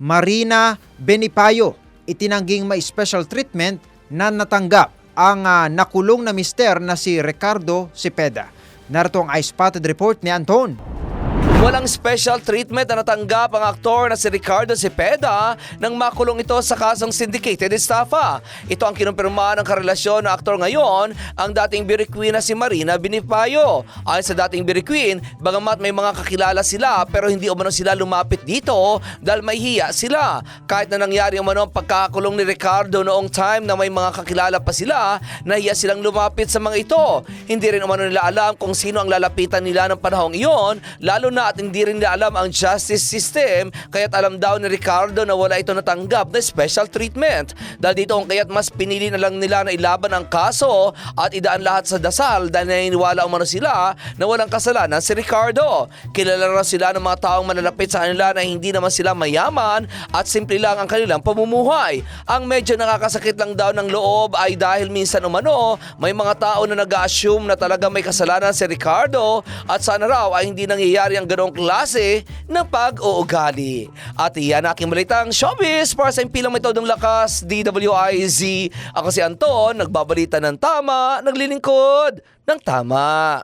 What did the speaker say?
Marina Benipayo. Itinangging may special treatment na natanggap ang ah, nakulong na mister na si Ricardo Cepeda. Narito ang I-Spotted report ni Anton. Walang special treatment na natanggap ang aktor na si Ricardo Cepeda nang makulong ito sa kasong syndicated estafa. Ito ang kinumpirma ng karelasyon na aktor ngayon, ang dating beauty queen na si Marina Binipayo. Ayon sa dating beauty queen, bagamat may mga kakilala sila pero hindi umano sila lumapit dito dahil may hiya sila. Kahit na nangyari umano ang pagkakakulong ni Ricardo noong time na may mga kakilala pa sila, nahiya silang lumapit sa mga ito. Hindi rin umano nila alam kung sino ang lalapitan nila ng panahong iyon, lalo na at hindi rin nila alam ang justice system, kaya't alam daw ni Ricardo na wala ito natanggap na special treatment. Dahil dito kung kaya't mas pinili na lang nila na ilaban ang kaso at idaan lahat sa dasal dahil naniniwala umano sila na walang kasalanan si Ricardo. Kilala raw sila ng mga taong malalapit sa kanila na hindi naman sila mayaman at simple lang ang kanilang pamumuhay. Ang medyo nakakasakit lang daw ng loob ay dahil minsan umano may mga tao na nag-assume na talaga may kasalanan si Ricardo at sana raw ay hindi nangyayari ang ganong klase ng pag-uugali. At iyan aking balitang showbiz para sa impilang metodong lakas DWIZ. Ako si Anton, nagbabalita ng tama, naglilingkod ng tama.